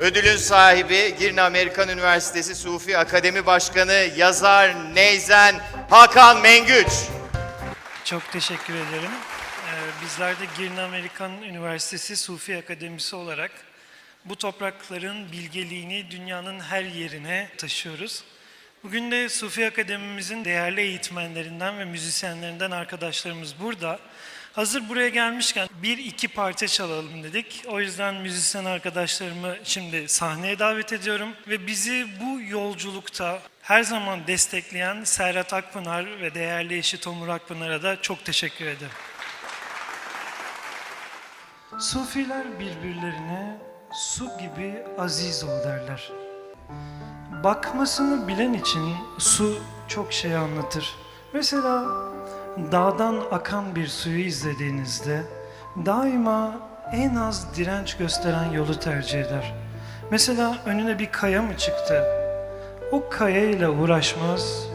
Ödülün sahibi Girne Amerikan Üniversitesi Sufi Akademi Başkanı, yazar, neyzen Hakan Mengüç. Çok teşekkür ederim. Ee, Bizler de Girne Amerikan Üniversitesi Sufi Akademisi olarak bu toprakların bilgeliğini dünyanın her yerine taşıyoruz. Bugün de Sufi Akademimizin değerli eğitmenlerinden ve müzisyenlerinden arkadaşlarımız burada. Hazır buraya gelmişken bir iki parça çalalım dedik. O yüzden müzisyen arkadaşlarımı şimdi sahneye davet ediyorum. Ve bizi bu yolculukta her zaman destekleyen Serhat Akpınar ve değerli eşi Tomur Akpınar'a da çok teşekkür ederim. Sufiler birbirlerine su gibi aziz ol derler. Bakmasını bilen için su çok şey anlatır. Mesela dağdan akan bir suyu izlediğinizde daima en az direnç gösteren yolu tercih eder. Mesela önüne bir kaya mı çıktı? O kayayla uğraşmaz,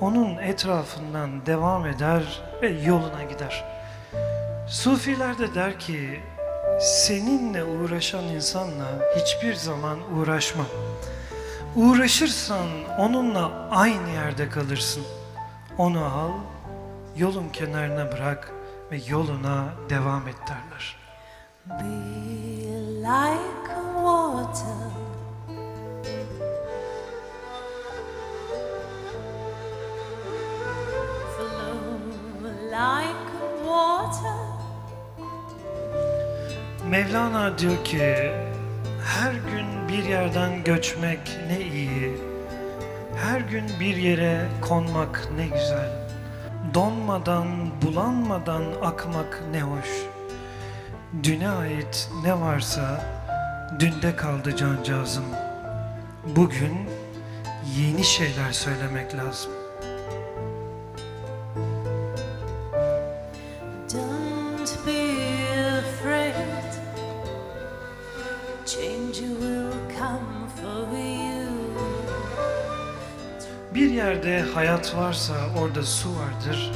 onun etrafından devam eder ve yoluna gider. Sufiler de der ki, seninle uğraşan insanla hiçbir zaman uğraşma. Uğraşırsan onunla aynı yerde kalırsın. Onu al, yolun kenarına bırak ve yoluna devam et derler. Be like a water. Flow like a water. Mevlana diyor ki, her gün bir yerden göçmek ne iyi, her gün bir yere konmak ne güzel, donmadan, bulanmadan akmak ne hoş. Düne ait ne varsa dünde kaldı cancağızım. Bugün yeni şeyler söylemek lazım. Don't be afraid. Change will come for you. Bir yerde hayat varsa orada su vardır.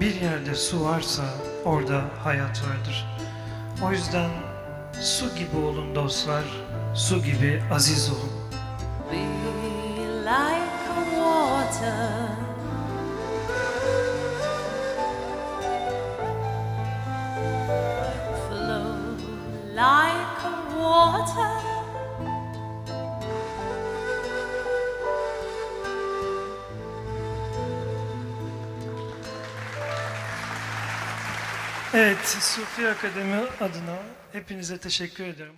Bir yerde su varsa orada hayat vardır. O yüzden su gibi olun dostlar, su gibi aziz olun. Be like water. Flow like water. Evet, Sufi Akademi adına hepinize teşekkür ederim.